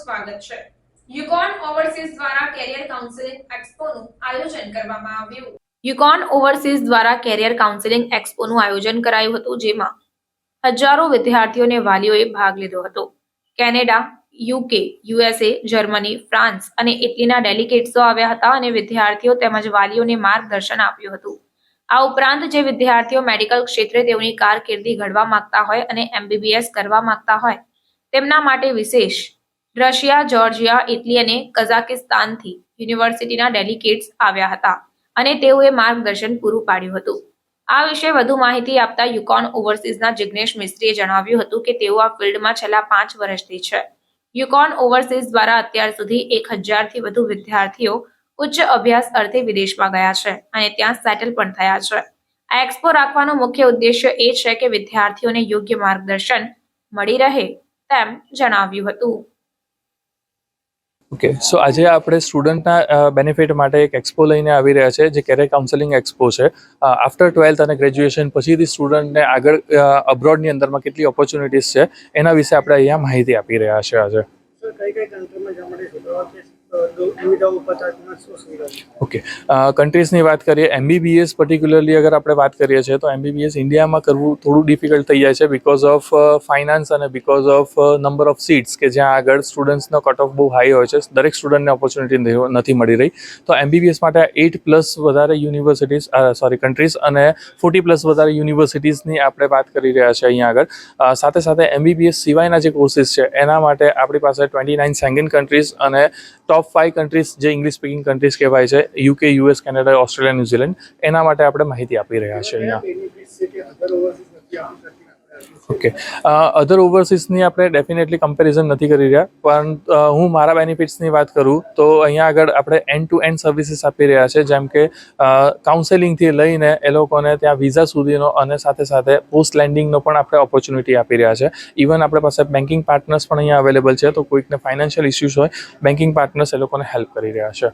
સ્વાગત છે. યુકોન ઓવરસીઝ દ્વારા કેરિયર કાઉન્સેલિંગ એક્સપોનું આયોજન કરવામાં આવ્યું. યુકોન ઓવરસીઝ દ્વારા કેરિયર કાઉન્સેલિંગ એક્સપોનું આયોજન કરાયું હતું, જેમાં હજારો વિદ્યાર્થીઓ અને વાલીઓએ ભાગ લીધો હતો. Canada, UK, USA, Germany, France અને ઇટલીના ડેલિગેટ્સો આવ્યા હતા અને વિદ્યાર્થીઓ તેમજ વાલીઓને માર્ગદર્શન આપ્યું હતું. આ ઉપરાંત જે વિદ્યાર્થીઓ મેડિકલ ક્ષેત્રે તેઓની કારકિર્દી ઘડવા માંગતા હોય અને એમબીબીએસ કરવા માંગતા હોય તેમના માટે વિશેષ. રશિયા જોર્જિયા ઇટલી અને કઝાકિસ્તાનથી યુનિવર્સિટીના ડેલિગેટ્સ આવ્યા હતા અને તેઓએ માર્ગદર્શન પૂરું પાડ્યું હતું. આ વિશે વધુ માહિતી આપતા યુકોન ઓવરસીઝના જિગ્નેશ મિસ્ત્રીએ જણાવ્યું હતું કે તેઓ આ ફિલ્ડમાં છેલ્લા પાંચ વર્ષથી છે. યુકોન ઓવરસીઝ દ્વારા અત્યાર સુધી એક હજારથી વધુ વિદ્યાર્થીઓ ઉચ્ચ અભ્યાસ અર્થે વિદેશમાં ગયા છે અને ત્યાં સેટલ પણ થયા છે. આ એક્સપો રાખવાનો મુખ્ય ઉદ્દેશ્ય એ છે કે વિદ્યાર્થીઓને યોગ્ય માર્ગદર્શન મળી રહે. તેમ જણાવ્યું હતું. ઓકે સો આજે આપણે સ્ટુડન્ટના બેનિફિટ માટે એક એક્સપો લઈને આવી રહ્યા છે જે કેરિયર કાઉન્સેલિંગ એક્સપો છે. આફ્ટર ટ્વેલ્થ અને ગ્રેજ્યુએશન પછીથી સ્ટુડન્ટને આગળ અબ્રોડની અંદરમાં કેટલી ઓપોર્ચ્યુનિટીઝ છે એના વિશે આપણે અહીંયા માહિતી આપી રહ્યા છે આજે. ઓકે કન્ટ્રીઝની વાત કરીએ એમબીબીએસ પર્ટિક્યુલરલી અગર આપણે વાત કરીએ છીએ, તો એમબીબીએસ ઇન્ડિયામાં કરવું થોડું ડિફિકલ્ટ થઈ જાય છે બિકોઝ ઓફ ફાઇનાન્સ અને because of number of seats કે જ્યાં આગળ સ્ટુડન્ટ્સનો કટ ઓફ બહુ હાઈ હોય છે. દરેક સ્ટુડન્ટને ઓપોર્ચ્યુનિટી નથી મળી રહી. તો એમબીબીએસ માટે એઇટ પ્લસ વધારે યુનિવર્સિટીઝ સોરી કન્ટ્રીઝ અને ફોર્ટી પ્લસ વધારે યુનિવર્સિટીઝની આપણે વાત કરી રહ્યા છીએ અહીંયા આગળ. સાથે સાથે એમબીબીએસ સિવાયના જે કોર્સિસ છે, એના માટે આપણી પાસે ટ્વેન્ટી નાઇન સેંગન કન્ટ્રીઝ અને ટોપ ફાઇવ કન્ટ્રીઝ જે ઇંગ્લિશ સ્પીકિંગ કન્ટ્રીઝ કહેવાય છે UK US Canada Australia New Zealand એના માટે આપણે માહિતી આપી રહ્યા છીએ અહીંયા ઓકે અધર ઓવરસીઝની આપણે ડેફિનેટલી કમ્પેરિઝન નથી કરી રહ્યા, પણ હું મારા બેનિફિટ્સની વાત કરું, તો અહીંયા આગળ આપણે એન્ડ ટુ એન્ડ સર્વિસીસ આપી રહ્યા છે, જેમ કે કાઉન્સેલિંગથી લઈને એ લોકોને ત્યાં વિઝા સુધીનો અને સાથે સાથે પોસ્ટ લેન્ડિંગનો પણ આપણે ઓપોર્ચ્યુનિટી આપી રહ્યા છે. ઇવન આપણી પાસે બેન્કિંગ પાર્ટનર્સ પણ અહીંયા અવેલેબલ છે, તો કોઈકને ફાઇનાન્શિયલ ઇસ્યુઝ હોય બેન્કિંગ પાર્ટનર્સ એ લોકોને હેલ્પ કરી રહ્યા છે.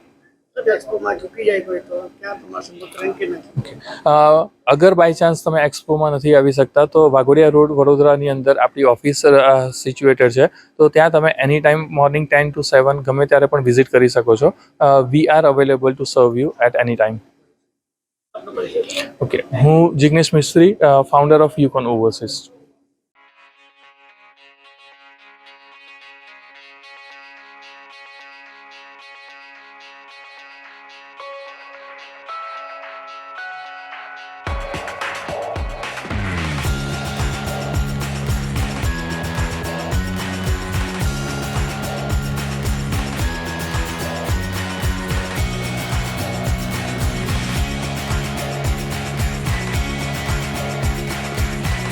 અગર બાય ચાન્સ તમે એક્સપોમાં નથી આવી શકતા, તો વાઘોડિયા રોડ વડોદરાની અંદર આપણી ઓફિસ સિચ્યુએટેડ છે. તો ત્યાં તમે any time morning ten to seven ગમે ત્યારે પણ વિઝિટ કરી શકો છો. We are available to serve you at any time okay હું Jignesh Mistry founder of Ukon overseas